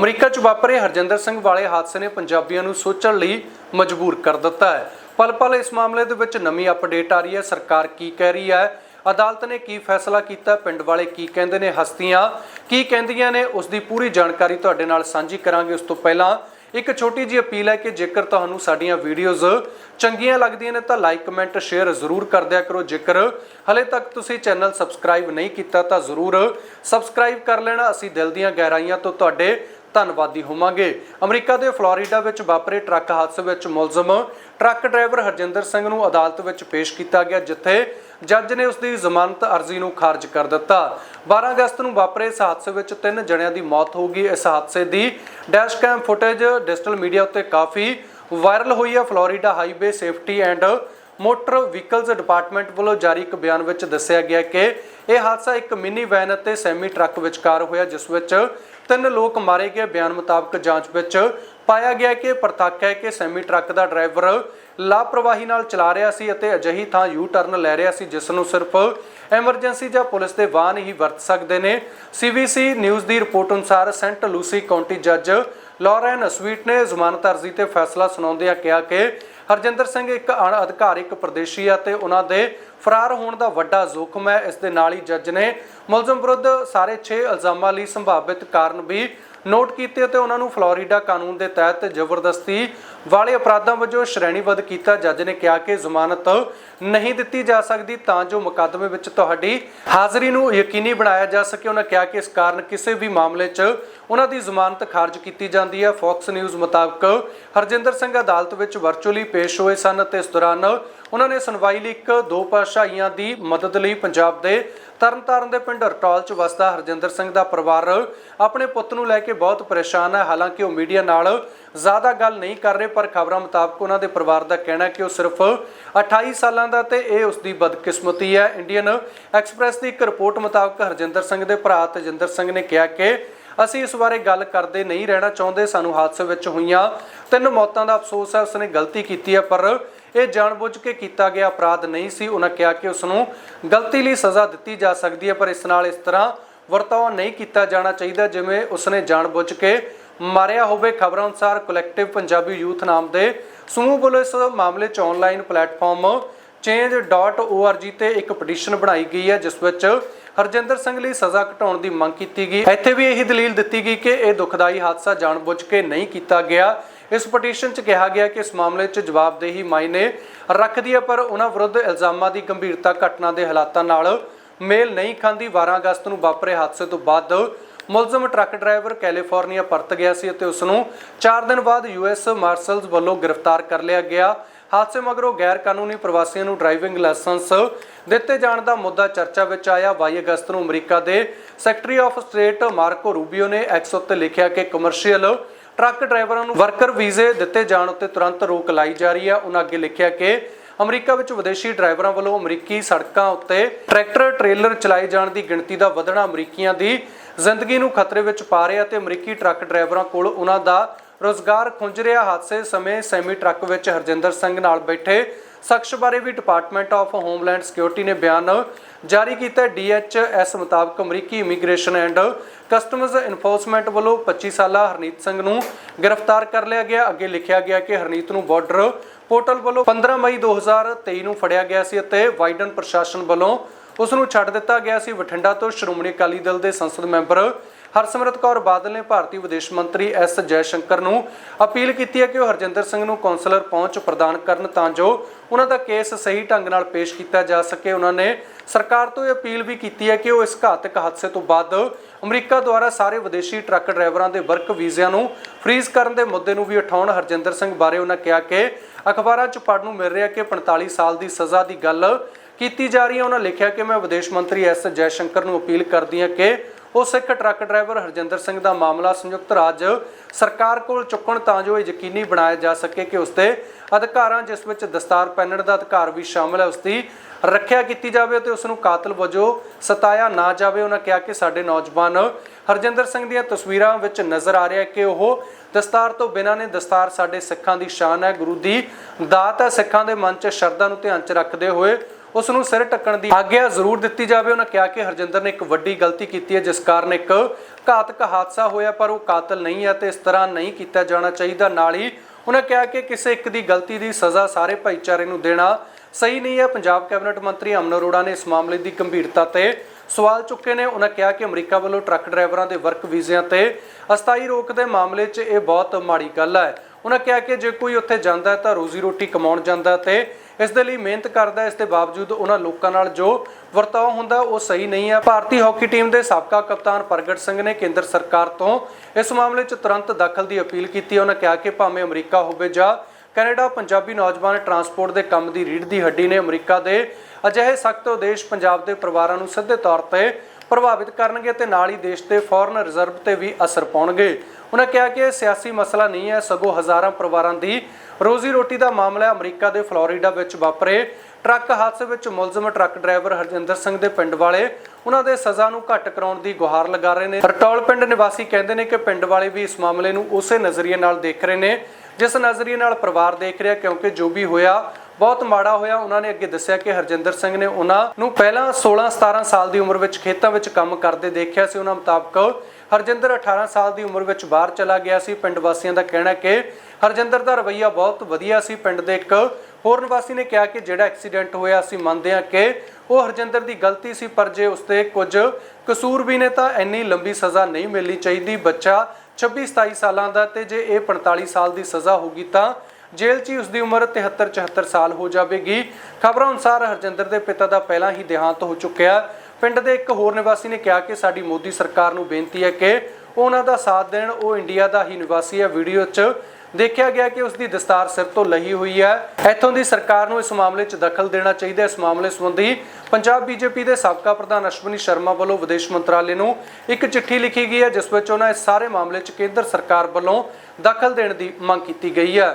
America 'ਚ ਵਾਪਰੇ ਹਰਜਿੰਦਰ ਸਿੰਘ ਵਾਲੇ ਹਾਦਸੇ ਨੇ ਪੰਜਾਬੀਆਂ ਨੂੰ ਸੋਚਣ ਲਈ ਮਜਬੂਰ ਕਰ ਦਿੱਤਾ ਹੈ। ਪਲ ਪਲ ਇਸ ਮਾਮਲੇ ਦੇ ਵਿੱਚ ਨਵੀਂ ਅਪਡੇਟ ਆ ਰਹੀ ਹੈ। ਸਰਕਾਰ ਕੀ ਕਹਿ ਰਹੀ ਹੈ? ਅਦਾਲਤ ਨੇ ਕੀ ਫੈਸਲਾ ਕੀਤਾ? ਪਿੰਡ ਵਾਲੇ ਕੀ ਕਹਿੰਦੇ ਨੇ? ਹਸਤੀਆਂ ਕੀ ਕਹਿੰਦੀਆਂ ਨੇ? ਉਸ ਦੀ ਪੂਰੀ ਜਾਣਕਾਰੀ ਤੁਹਾਡੇ ਨਾਲ ਸਾਂਝੀ ਕਰਾਂਗੇ। ਉਸ ਤੋਂ ਪਹਿਲਾਂ ਇੱਕ ਛੋਟੀ ਜਿਹੀ ਅਪੀਲ ਹੈ ਕਿ ਜੇਕਰ ਤੁਹਾਨੂੰ ਸਾਡੀਆਂ ਵੀਡੀਓਜ਼ ਚੰਗੀਆਂ ਲੱਗਦੀਆਂ ਨੇ ਤਾਂ ਲਾਈਕ ਕਮੈਂਟ ਸ਼ੇਅਰ ਜ਼ਰੂਰ ਕਰ ਦਿਆ ਕਰੋ। ਜੇਕਰ ਹਲੇ ਤੱਕ ਤੁਸੀਂ ਚੈਨਲ ਸਬਸਕ੍ਰਾਈਬ ਨਹੀਂ ਕੀਤਾ ਤਾਂ ਜ਼ਰੂਰ ਸਬਸਕ੍ਰਾਈਬ ਕਰ ਲੈਣਾ। ਅਸੀਂ ਦਿਲ ਦੀਆਂ ਗਹਿਰਾਈਆਂ ਤੋਂ ਤੁਹਾਡੇ ਧੰਨਵਾਦੀ ਹੋਵਾਂਗੇ। ਅਮਰੀਕਾ ਦੇ ਫਲੋਰੀਡਾ ਵਿੱਚ ਵਾਪਰੇ ਟਰੱਕ ਹਾਦਸੇ ਵਿੱਚ ਮੁਲਜ਼ਮ ਟਰੱਕ ਡਰਾਈਵਰ ਹਰਜਿੰਦਰ ਸਿੰਘ ਨੂੰ ਅਦਾਲਤ ਵਿੱਚ ਪੇਸ਼ ਕੀਤਾ ਗਿਆ, ਜਿੱਥੇ ਜੱਜ ਨੇ ਉਸ ਦੀ ਜ਼ਮਾਨਤ ਅਰਜ਼ੀ ਨੂੰ ਖਾਰਜ ਕਰ ਦਿੱਤਾ। 12 ਅਗਸਤ ਨੂੰ ਵਾਪਰੇ ਇਸ ਹਾਦਸੇ ਵਿੱਚ ਤਿੰਨ ਜਣਿਆਂ ਦੀ ਮੌਤ ਹੋ ਗਈ। ਇਸ ਹਾਦਸੇ ਦੀ dash cam footage digital media ਉੱਤੇ ਕਾਫੀ ਵਾਇਰਲ ਹੋਈ ਹੈ। Florida highway safety and motor vehicles department ਵੱਲੋਂ ਜਾਰੀ ਇੱਕ ਬਿਆਨ ਵਿੱਚ ਦੱਸਿਆ ਗਿਆ ਕਿ ਇਹ ਹਾਦਸਾ ਇੱਕ ਮਿੰਨੀ ਵੈਨ ਅਤੇ ਸੈਮੀ ਟਰੱਕ ਵਿਚਕਾਰ ਹੋਇਆ, ਜਿਸ ਵਿੱਚ ਤਿੰਨ ਲੋਕ ਮਾਰੇ ਗਏ। ਬਿਆਨ ਮੁਤਾਬਕ ਜਾਂਚ ਵਿੱਚ ਪਾਇਆ ਗਿਆ ਕਿ ਪ੍ਰਤੱਖ ਹੈ ਕਿ ਸੈਮੀ ਟਰੱਕ ਦਾ ਡਰਾਈਵਰ ਲਾਪਰਵਾਹੀ ਨਾਲ ਚਲਾ ਰਿਹਾ ਸੀ ਅਤੇ ਅਜਿਹੀ ਥਾਂ ਯੂ ਟਰਨ ਲੈ ਰਿਹਾ ਸੀ, ਜਿਸ ਨੂੰ ਸਿਰਫ ਐਮਰਜੈਂਸੀ ਜਾਂ ਪੁਲਿਸ ਦੇ ਵਾਹਨ ਹੀ ਵਰਤ ਸਕਦੇ ਨੇ। ਸੀਬੀਸੀ ਨਿਊਜ਼ ਦੀ ਰਿਪੋਰਟ ਅਨੁਸਾਰ ਸੈਂਟ ਲੂਸੀ ਕਾਉਂਟੀ ਜੱਜ ਲੌਰੈਨ ਸਵੀਟ ਨੇ ਜ਼ਮਾਨਤ ਅਰਜ਼ੀ ਤੇ ਫੈਸਲਾ ਸੁਣਾਉਂਦਿਆਂ ਕਿਹਾ ਕਿ ਹਰਜਿੰਦਰ ਸਿੰਘ ਇੱਕ ਅਣ ਅਧਿਕਾਰਿਕ ਪ੍ਰਦੇਸ਼ੀ ਹੈ ਤੇ ਉਹਨਾਂ ਦੇ ਫਰਾਰ ਹੋਣ ਦਾ ਵੱਡਾ ਜ਼ੋਖਮ ਹੈ। ਇਸ ਦੇ ਨਾਲ ਹੀ ਜੱਜ ਨੇ ਮੁਲਜ਼ਮ ਵਿਰੁੱਧ ਸਾਰੇ 6 ਇਲਜ਼ਾਮਾਂ ਲਈ ਸੰਭਾਵਿਤ ਕਾਰਨ ਵੀ ਨੋਟ ਕੀਤੇ ਤੇ ਉਹਨਾਂ ਨੂੰ ਫਲੋਰੀਡਾ ਕਾਨੂੰਨ ਦੇ ਤਹਿਤ ਜ਼ਬਰਦਸਤੀ ਵਾਲੇ ਅਪਰਾਧਾਂ ਵਜੋਂ ਸ਼੍ਰੇਣੀਬੱਧ ਕੀਤਾ, ਜੱਜ ਨੇ ਕਿਹਾ ਕਿ ਜ਼ਮਾਨਤ ਨਹੀਂ ਦਿੱਤੀ ਜਾ ਸਕਦੀ, ਤਾਂ ਜੋ ਮੁਕੱਦਮੇ ਵਿੱਚ ਤੁਹਾਡੀ ਹਾਜ਼ਰੀ ਨੂੰ ਯਕੀਨੀ ਬਣਾਇਆ ਜਾ ਸਕੇ। ਉਹਨਾਂ ਕਿਹਾ ਕਿ ਇਸ ਕਾਰਨ ਕਿਸੇ ਵੀ ਮਾਮਲੇ 'ਚ ਉਹਨਾਂ ਦੀ ਜ਼ਮਾਨਤ ਖਾਰਜ ਕੀਤੀ ਜਾਂਦੀ ਹੈ। ਫੌਕਸ ਨਿਊਜ਼ ਮੁਤਾਬਕ ਹਰਜਿੰਦਰ ਸਿੰਘ ਅਦਾਲਤ ਵਿੱਚ ਵਰਚੁਅਲੀ ਪੇਸ਼ ਹੋਏ ਸਨ ਅਤੇ ਇਸ ਦੌਰਾਨ ਉਹਨਾਂ ਨੇ ਸੁਣਵਾਈ ਲਈ ਇੱਕ, ਦੋ ਭਾਸ਼ਾਈਆਂ ਦੀ ਮਦਦ ਲਈ ਪੰਜਾਬ ਦੇ ਤਰਨਤਾਰਨ ਦੇ ਪਿੰਡ ਰਟੌਲ 'ਚ ਵਸਦਾ ਹਰਜਿੰਦਰ ਸਿੰਘ ਦਾ ਪਰਿਵਾਰ ਆਪਣੇ ਪੁੱਤ ਨੂੰ ਲੈ ਕੇ ਬਹੁਤ ਪਰੇਸ਼ਾਨ ਹੈ। ਹਾਲਾਂਕਿ ਉਹ ਮੀਡੀਆ ਨਾਲ ਜ਼ਿਆਦਾ ਗੱਲ ਨਹੀਂ ਕਰ ਰਹੇ, ਪਰ ਖਬਰਾਂ ਮੁਤਾਬਕ ਉਹਨਾਂ ਦੇ ਪਰਿਵਾਰ ਦਾ ਕਹਿਣਾ ਹੈ ਕਿ ਉਹ ਸਿਰਫ 28 ਸਾਲਾਂ ਦਾ ਤੇ ਇਹ ਉਸ ਦੀ ਬਦਕਿਸਮਤੀ ਹੈ। ਇੰਡੀਅਨ ਐਕਸਪ੍ਰੈਸ ਦੀ ਇੱਕ ਰਿਪੋਰਟ ਮੁਤਾਬਕ ਹਰਜਿੰਦਰ ਸਿੰਘ ਦੇ ਭਰਾ ਤਜਿੰਦਰ ਸਿੰਘ ਨੇ ਕਿਹਾ ਕਿ ਅਸੀਂ ਇਸ ਬਾਰੇ ਗੱਲ ਕਰਦੇ ਨਹੀਂ ਰਹਿਣਾ ਚਾਹੁੰਦੇ, ਸਾਨੂੰ ਹਾਦਸੇ ਵਿੱਚ ਹੋਈਆਂ ਤਿੰਨ ਮੌਤਾਂ ਦਾ ਅਫਸੋਸ ਹੈ, ਉਸਨੇ ਗਲਤੀ ਕੀਤੀ ਹੈ, ਪਰ ਇਹ ਜਾਣਬੁੱਝ ਕੇ ਕੀਤਾ ਗਿਆ ਅਪਰਾਧ ਨਹੀਂ ਸੀ। ਉਹਨਾਂ ਕਿਹਾ ਕਿ ਉਸ ਨੂੰ ਗਲਤੀ ਲਈ ਸਜ਼ਾ ਦਿੱਤੀ ਜਾ ਸਕਦੀ ਹੈ, ਪਰ ਇਸ ਨਾਲ ਇਸ ਤਰ੍ਹਾਂ ਵਰਤਾਓ ਨਹੀਂ ਕੀਤਾ ਜਾਣਾ ਚਾਹੀਦਾ, ਜਿਵੇਂ ਉਸਨੇ ਜਾਣਬੁੱਝ ਕੇ ਮਾਰਿਆ ਹੋਵੇ। ਖਬਰਾਂ ਅਨੁਸਾਰ ਕਲੈਕਟਿਵ ਪੰਜਾਬੀ ਯੂਥ ਨਾਮ ਦੇ ਸਮੂਹ ਵੱਲੋਂ ਇਸ ਮਾਮਲੇ 'ਚ ਆਨਲਾਈਨ ਪਲੇਟਫਾਰਮ change.org ਤੇ ਇੱਕ ਪਟੀਸ਼ਨ ਬਣਾਈ ਗਈ ਹੈ, ਜਿਸ ਵਿੱਚ ਹਰਜਿੰਦਰ ਸਿੰਘ ਲਈ ਸਜ਼ਾ ਘਟਾਉਣ ਦੀ ਮੰਗ ਕੀਤੀ ਗਈ। ਇੱਥੇ ਵੀ ਇਹੀ ਦਲੀਲ ਦਿੱਤੀ ਗਈ ਕਿ ਇਹ ਦੁਖਦਾਈ ਹਾਦਸਾ ਜਾਣਬੁੱਝ ਕੇ ਨਹੀਂ ਕੀਤਾ ਗਿਆ। ਇਸ ਪਟੀਸ਼ਨ 'ਚ ਕਿਹਾ ਗਿਆ ਕਿ ਇਸ ਮਾਮਲੇ 'ਚ ਜਵਾਬਦੇਹੀ ਮਾਇਨੇ ਰੱਖਦੀ ਹੈ, ਪਰ ਉਹਨਾਂ ਵਿਰੁੱਧ ਇਲਜ਼ਾਮਾਂ ਦੀ ਗੰਭੀਰਤਾ ਘਟਨਾ ਦੇ ਹਾਲਾਤਾਂ ਨਾਲ ਮੇਲ ਨਹੀਂ ਖਾਂਦੀ। 12 ਅਗਸਤ ਨੂੰ ਵਾਪਰੇ ਹਾਦਸੇ ਤੋਂ ਬਾਅਦ ਮੁਲਜ਼ਮ ਟਰੱਕ ਡਰਾਈਵਰ ਕੈਲੀਫੋਰਨੀਆ ਪਰਤ ਗਿਆ ਸੀ ਅਤੇ ਉਸ ਨੂੰ 4 ਦਿਨ ਬਾਅਦ ਯੂਐਸ ਮਾਰਸ਼ਲਸ ਵੱਲੋਂ ਗ੍ਰਿਫਤਾਰ ਕਰ ਲਿਆ ਗਿਆ। ਹਾਦਸੇ ਮਗਰੋਂ ਗੈਰ ਕਾਨੂੰਨੀ ਪ੍ਰਵਾਸੀਆਂ ਨੂੰ ਡਰਾਈਵਿੰਗ ਲਾਇਸੈਂਸ ਦਿੱਤੇ ਜਾਣ ਦਾ ਮੁੱਦਾ ਚਰਚਾ ਵਿੱਚ ਆਇਆ। 22 ਅਗਸਤ ਨੂੰ ਅਮਰੀਕਾ ਦੇ secretary of state Marco Rubio ਨੇ ਐਕਸ ਉੱਤੇ ਲਿਖਿਆ ਕਿ ਕਮਰਸ਼ੀਅਲ ਟਰੱਕ ਡਰਾਈਵਰਾਂ ਨੂੰ ਵਰਕਰ ਵੀਜ਼ੇ ਦਿੱਤੇ ਜਾਣ ਉੱਤੇ ਤੁਰੰਤ ਰੋਕ ਲਾਈ ਜਾ ਰਹੀ ਹੈ। ਉਹਨਾਂ ਅੱਗੇ ਲਿਖਿਆ ਕਿ ਅਮਰੀਕਾ ਵਿੱਚ ਵਿਦੇਸ਼ੀ ਡਰਾਈਵਰਾਂ ਵੱਲੋਂ ਅਮਰੀਕੀ ਸੜਕਾਂ ਉੱਤੇ ਟਰੈਕਟਰ ਟ੍ਰੇਲਰ ਚਲਾਏ ਜਾਣ ਦੀ ਗਿਣਤੀ ਦਾ ਵਧਣਾ ਅਮਰੀਕੀਆਂ ਦੀ ਜ਼ਿੰਦਗੀ ਨੂੰ ਖਤਰੇ ਵਿੱਚ ਪਾ ਰਿਹਾ ਤੇ ਅਮਰੀਕੀ ਟਰੱਕ ਡਰਾਈਵਰਾਂ ਕੋਲ ਉਹਨਾਂ ਦਾ ਰੋਜ਼ਗਾਰ ਖੁੰਝ ਰਿਹਾ। ਹਾਦਸੇ ਸਮੇਂ ਸੈਮੀ ਟਰੱਕ ਵਿੱਚ ਹਰਜਿੰਦਰ ਸਿੰਘ ਨਾਲ ਬੈਠੇ ਸ਼ਖਸ ਬਾਰੇ ਵੀ ਡਿਪਾਰਟਮੈਂਟ ਆਫ ਹੋਮਲੈਂਡ ਸਿਕਿਉਰਿਟੀ ਨੇ ਬਿਆਨ ਜਾਰੀ ਕੀਤਾ ਡੀਐਚਐਸ ਮੁਤਾਬਕ ਅਮਰੀਕੀ ਇਮੀਗ੍ਰੇਸ਼ਨ ਐਂਡ ਕਸਟਮਜ਼ ਇਨਫੋਰਸਮੈਂਟ ਵੱਲੋਂ 25 ਸਾਲਾ ਹਰਨੀਤ ਸਿੰਘ ਨੂੰ ਗ੍ਰਿਫਤਾਰ ਕਰ ਲਿਆ ਗਿਆ। ਅੱਗੇ ਲਿਖਿਆ ਗਿਆ ਕਿ ਹਰਨੀਤ ਨੂੰ ਬਾਰਡਰ ਪੋਰਟਲ ਵੱਲੋਂ 15 ਮਈ 2023 ਨੂੰ ਫੜਿਆ ਗਿਆ ਸੀ ਅਤੇ ਵਾਈਡਨ ਪ੍ਰਸ਼ਾਸਨ ਵੱਲੋਂ ਉਸ ਨੂੰ ਛੱਡ ਦਿੱਤਾ ਗਿਆ ਸੀ। ਬਠਿੰਡਾ ਤੋਂ ਸ਼੍ਰੋਮਣੀ ਅਕਾਲੀ ਦਲ ਦੇ ਸੰਸਦ ਮੈਂਬਰ ਹਰਸਿਮਰਤ ਕੌਰ ਬਾਦਲ ਨੇ ਭਾਰਤੀ ਵਿਦੇਸ਼ ਮੰਤਰੀ ਐਸ ਜੈਸ਼ੰਕਰ ਨੂੰ ਅਪੀਲ ਕੀਤੀ ਹੈ ਕਿ ਉਹ ਹਰਜਿੰਦਰ ਸਿੰਘ ਨੂੰ ਕੌਂਸਲਰ ਪਹੁੰਚ ਪ੍ਰਦਾਨ ਕਰਨ ਤਾਂ ਜੋ ਉਹਨਾਂ ਦਾ ਕੇਸ ਸਹੀ ਢੰਗ ਨਾਲ ਪੇਸ਼ ਕੀਤਾ ਜਾ ਸਕੇ। ਉਹਨਾਂ ਨੇ ਸਰਕਾਰ ਤੋਂ ਇਹ ਅਪੀਲ ਵੀ ਕੀਤੀ ਹੈ ਕਿ ਉਹ ਇਸ ਘਾਤਕ ਹਾਦਸੇ ਤੋਂ ਬਾਅਦ ਅਮਰੀਕਾ ਦੁਆਰਾ ਸਾਰੇ ਵਿਦੇਸ਼ੀ ਟਰੱਕ ਡਰਾਈਵਰਾਂ ਦੇ ਵਰਕ ਵੀਜ਼ਿਆਂ ਨੂੰ ਫ੍ਰੀਜ਼ ਕਰਨ ਦੇ ਮੁੱਦੇ ਨੂੰ ਵੀ ਉਠਾਉਣ ਹਰਜਿੰਦਰ ਸਿੰਘ ਬਾਰੇ ਉਹਨਾਂ ਕਿਹਾ ਕਿ ਅਖਬਾਰਾਂ 'ਚ ਪੜ੍ਹਨ ਨੂੰ ਮਿਲ ਰਿਹਾ ਕਿ 45 ਸਾਲ ਦੀ ਸਜ਼ਾ ਦੀ ਗੱਲ ਕੀਤੀ ਜਾ ਰਹੀ ਹੈ। ਉਹਨਾਂ ਲਿਖਿਆ ਕਿ ਮੈਂ ਵਿਦੇਸ਼ ਮੰਤਰੀ ਐਸ ਜੈਸ਼ੰਕਰ ਨੂੰ ਅਪੀਲ ਕਰਦੀ ਹਾਂ ਕਿ ਉਹ ਸਿੱਖ ਟਰੱਕ ਡਰਾਈਵਰ ਹਰਜਿੰਦਰ ਸਿੰਘ ਦਾ ਮਾਮਲਾ ਸੰਯੁਕਤ ਰਾਜ ਸਰਕਾਰ ਕੋਲ ਚੁੱਕਣ ਤਾਂ ਜੋ ਇਹ ਯਕੀਨੀ ਬਣਾਇਆ ਜਾ ਸਕੇ ਕਿ ਉਸ ਅਧਿਕਾਰਾਂ, ਜਿਸ ਵਿੱਚ ਦਸਤਾਰ ਪਹਿਨਣ ਦਾ ਅਧਿਕਾਰ ਵੀ ਸ਼ਾਮਲ ਹੈ ਉਸ ਦੀ ਰੱਖਿਆ ਕੀਤੀ ਜਾਵੇ ਅਤੇ ਉਸ ਨੂੰ ਕਾਤਲ ਵਜੋਂ ਸਤਾਇਆ ਨਾ ਜਾਵੇ। ਉਹਨਾਂ ਕਿਹਾ ਕਿ ਸਾਡੇ ਨੌਜਵਾਨ ਹਰਜਿੰਦਰ ਸਿੰਘ ਦੀਆਂ ਤਸਵੀਰਾਂ ਵਿੱਚ ਨਜ਼ਰ ਆ ਰਿਹਾ ਕਿ ਉਹ ਦਸਤਾਰ ਤੋਂ ਬਿਨਾਂ ਨੇ ਦਸਤਾਰ ਸਾਡੇ ਸਿੱਖਾਂ ਦੀ ਸ਼ਾਨ ਹੈ। ਗੁਰੂ ਦੀ ਦਾਤ ਹੈ। ਸਿੱਖਾਂ ਦੇ ਮਨ 'ਚ ਸ਼ਰਧਾ ਨੂੰ ਧਿਆਨ 'ਚ ਰੱਖਦੇ ਹੋਏ ਉਸ ਨੂੰ ਸਿਰ ਟੱਕਣ ਦੀ ਆਗਿਆ ਜ਼ਰੂਰ ਦਿੱਤੀ ਜਾਵੇ। ਉਹਨਾਂ ਕਿਹਾ ਕਿ ਹਰਜਿੰਦਰ ਨੇ ਇੱਕ ਵੱਡੀ ਗਲਤੀ ਕੀਤੀ ਹੈ, ਜਿਸ ਕਾਰਨ ਇੱਕ ਘਾਤਕ ਹਾਦਸਾ ਹੋਇਆ, ਪਰ ਉਹ ਕਾਤਲ ਨਹੀਂ ਹੈ ਤੇ ਇਸ ਤਰ੍ਹਾਂ ਨਹੀਂ ਕੀਤਾ ਜਾਣਾ ਚਾਹੀਦਾ। ਨਾਲ ਹੀ ਉਹਨਾਂ ਕਿਹਾ ਕਿ ਕਿਸੇ ਇੱਕ ਦੀ ਗਲਤੀ ਦੀ ਸਜ਼ਾ ਸਾਰੇ ਭਾਈਚਾਰੇ ਨੂੰ ਦੇਣਾ ਸਹੀ ਨਹੀਂ ਹੈ। ਪੰਜਾਬ ਕੈਬਨਿਟ ਮੰਤਰੀ ਅਮਨ ਅਰੋੜਾ ਨੇ ਇਸ ਮਾਮਲੇ ਦੀ ਗੰਭੀਰਤਾ ਤੇ ਸਵਾਲ ਚੁੱਕੇ ਨੇ। ਉਹਨਾਂ ਕਿਹਾ ਕਿ ਅਮਰੀਕਾ ਵੱਲੋਂ ਟਰੱਕ ਡਰਾਈਵਰਾਂ ਦੇ ਵਰਕ ਵੀਜ਼ਿਆਂ ਤੇ ਅਸਥਾਈ ਰੋਕ ਦੇ ਮਾਮਲੇ 'ਚ ਇਹ ਬਹੁਤ ਮਾੜੀ ਗੱਲ ਹੈ। ਉਹਨਾਂ ਕਿਹਾ ਕਿ ਜੇ ਕੋਈ ਉੱਥੇ ਜਾਂਦਾ ਤਾਂ ਰੋਜ਼ੀ ਰੋਟੀ ਕਮਾਉਣ ਜਾਂਦਾ ਹੈ ਤੇ ਇਸ ਦੇ ਲਈ ਮਿਹਨਤ ਕਰਦਾ ਇਸ ਦੇ ਬਾਵਜੂਦ ਉਹਨਾਂ ਲੋਕਾਂ ਨਾਲ ਜੋ ਵਰਤਾਓ ਹੁੰਦਾ ਉਹ ਸਹੀ ਨਹੀਂ ਹੈ। ਭਾਰਤੀ ਹਾਕੀ ਟੀਮ ਦੇ ਸਾਬਕਾ ਕਪਤਾਨ ਪ੍ਰਗਟ ਸਿੰਘ ਨੇ ਕੇਂਦਰ ਸਰਕਾਰ ਤੋਂ ਇਸ ਮਾਮਲੇ 'ਚ ਤੁਰੰਤ ਦਖਲ ਦੀ ਅਪੀਲ ਕੀਤੀ ਹੈ। ਉਹਨਾਂ ਕਿਹਾ ਕਿ ਭਾਵੇਂ ਅਮਰੀਕਾ ਹੋਵੇ ਜਾਂ ਕੈਨੇਡਾ ਪੰਜਾਬੀ ਨੌਜਵਾਨ ਟਰਾਂਸਪੋਰਟ ਦੇ ਕੰਮ ਦੀ ਰੀੜ ਦੀ ਹੱਡੀ ਨੇ ਅਮਰੀਕਾ ਦੇ ਅਜਿਹੇ ਸਖਤ ਉਦੇਸ਼ ਪੰਜਾਬ ਦੇ ਪਰਿਵਾਰਾਂ ਨੂੰ ਸਿੱਧੇ ਤੌਰ ਤੇ ਪ੍ਰਭਾਵਿਤ ਕਰਨਗੇ ਤੇ ਨਾਲ ਹੀ ਦੇਸ਼ ਦੇ ਫੋਰਨ ਰਿਜ਼ਰਵ ਤੇ ਵੀ ਅਸਰ ਪਾਉਣਗੇ। ਉਹਨਾਂ ਕਿਹਾ ਕਿ ਇਹ ਸਿਆਸੀ ਮਸਲਾ ਨਹੀਂ ਹੈ, ਸਗੋਂ ਹਜ਼ਾਰਾਂ ਪਰਿਵਾਰਾਂ ਦੀ ਰੋਜ਼ੀ ਰੋਟੀ ਦਾ ਮਾਮਲਾ ਹੈ ਅਮਰੀਕਾ ਦੇ ਫਲੋਰੀਡਾ ਵਿੱਚ ਵਾਪਰੇ। ਟਰੱਕ ਹਾਦਸੇ ਵਿੱਚ ਮੁਲਜ਼ਮ ਟਰੱਕ ਡਰਾਈਵਰ ਹਰਜਿੰਦਰ ਸਿੰਘ ਦੇ ਪਿੰਡ ਵਾਲੇ ਉਹਨਾਂ ਦੇ ਸਜ਼ਾ ਨੂੰ ਘੱਟ ਕਰਾਉਣ ਦੀ ਗੁਹਾਰ ਲਗਾ ਰਹੇ ਨੇ। ਰਟੌਲ ਪਿੰਡ ਨਿਵਾਸੀ ਕਹਿੰਦੇ ਨੇ ਕਿ ਪਿੰਡ ਵਾਲੇ ਵੀ ਇਸ ਮਾਮਲੇ ਨੂੰ ਉਸੇ ਨਜ਼ਰੀਏ ਨਾਲ ਦੇਖ ਰਹੇ ਨੇ, ਜਿਸ ਨਜ਼ਰੀਏ ਨਾਲ ਪਰਿਵਾਰ ਦੇਖ ਰਿਹਾ ਕਿਉਂਕਿ ਜੋ ਵੀ ਹੋਇਆ, ਬਹੁਤ ਮਾੜਾ ਹੋਇਆ। ਉਹਨਾਂ ਨੇ ਅੱਗੇ ਦੱਸਿਆ ਕਿ ਹਰਜਿੰਦਰ ਸਿੰਘ ਨੇ ਉਹਨਾਂ ਨੂੰ ਪਹਿਲਾਂ 16 17 ਸਾਲ ਦੀ ਉਮਰ ਵਿੱਚ ਖੇਤਾਂ ਵਿੱਚ ਕੰਮ ਕਰਦੇ ਦੇਖਿਆ ਸੀ। ਉਹਨਾਂ ਮੁਤਾਬਕ ਹਰਜਿੰਦਰ 18 ਸਾਲ ਦੀ ਉਮਰ ਵਿੱਚ ਬਾਹਰ ਚਲਾ ਗਿਆ ਸੀ। ਪਿੰਡ ਵਾਸੀਆਂ ਦਾ ਕਹਿਣਾ ਕਿ ਹਰਜਿੰਦਰ ਦਾ ਰਵੱਈਆ ਬਹੁਤ ਵਧੀਆ ਸੀ। ਪਿੰਡ ਦੇ ਇੱਕ ਹੋਰ ਨਿਵਾਸੀ ਨੇ ਕਿਹਾ ਕਿ ਜਿਹੜਾ ਐਕਸੀਡੈਂਟ ਹੋਇਆ, ਅਸੀਂ ਮੰਨਦੇ ਹਾਂ ਕਿ ਉਹ ਹਰਜਿੰਦਰ ਦੀ ਗਲਤੀ ਸੀ, ਪਰ ਜੇ ਉਸਤੇ ਕੁਝ ਕਸੂਰ ਵੀ ਨੇ ਤਾਂ ਇੰਨੀ ਲੰਬੀ ਸਜ਼ਾ ਨਹੀਂ ਮਿਲਣੀ ਚਾਹੀਦੀ। ਬੱਚਾ 26 27 ਸਾਲਾਂ ਦਾ ਤੇ ਜੇ ਇਹ 45 ਸਾਲ ਦੀ ਸਜ਼ਾ ਹੋਗੀ ਤਾਂ ਜੇਲ੍ਹ 'ਚ ਹੀ ਉਸਦੀ ਉਮਰ 73 74 ਸਾਲ ਹੋ ਜਾਵੇਗੀ। ਖਬਰਾਂ ਅਨੁਸਾਰ ਹਰਜਿੰਦਰ ਦੇ ਪਿਤਾ ਦਾ ਪਹਿਲਾਂ ਹੀ ਦੇਹਾਂਤ ਹੋ ਚੁੱਕਿਆ ਪਿੰਡ ਦੇ ਇੱਕ ਹੋਰ ਨਿਵਾਸੀ ਨੇ ਕਿਹਾ ਕਿ ਸਾਡੀ ਮੋਦੀ ਸਰਕਾਰ ਨੂੰ ਬੇਨਤੀ ਹੈ ਕਿ ਉਹਨਾਂ ਦਾ ਸਾਥ ਦੇਣ। ਉਹ ਇੰਡੀਆ ਦਾ ਹੀ ਨਿਵਾਸੀ ਹੈ। ਵੀਡੀਓ 'ਚ ਦੇਖਿਆ ਗਿਆ ਕਿ ਉਸ ਦੀ ਦਸਤਾਰ ਸਿਰ ਤੋਂ ਲਹੀ ਹੋਈ ਹੈ। ਇੱਥੋਂ ਦੀ ਸਰਕਾਰ ਨੂੰ ਇਸ ਮਾਮਲੇ 'ਚ ਦਖਲ ਦੇਣਾ ਚਾਹੀਦਾ ਹੈ। ਇਸ ਮਾਮਲੇ ਸੰਬੰਧੀ ਪੰਜਾਬ ਬੀਜੇਪੀ ਦੇ ਸਾਬਕਾ ਪ੍ਰਧਾਨ ਅਸ਼ਵਨੀ ਸ਼ਰਮਾ ਵੱਲੋਂ ਵਿਦੇਸ਼ ਮੰਤਰਾਲੇ ਨੂੰ ਇੱਕ ਚਿੱਠੀ ਲਿਖੀ ਗਈ ਹੈ, ਜਿਸ ਵਿੱਚ ਉਹਨਾਂ ਇਸ ਸਾਰੇ ਮਾਮਲੇ 'ਚ ਕੇਂਦਰ ਸਰਕਾਰ ਵੱਲੋਂ ਦਖਲ ਦੇਣ ਦੀ ਮੰਗ ਕੀਤੀ ਗਈ ਹੈ।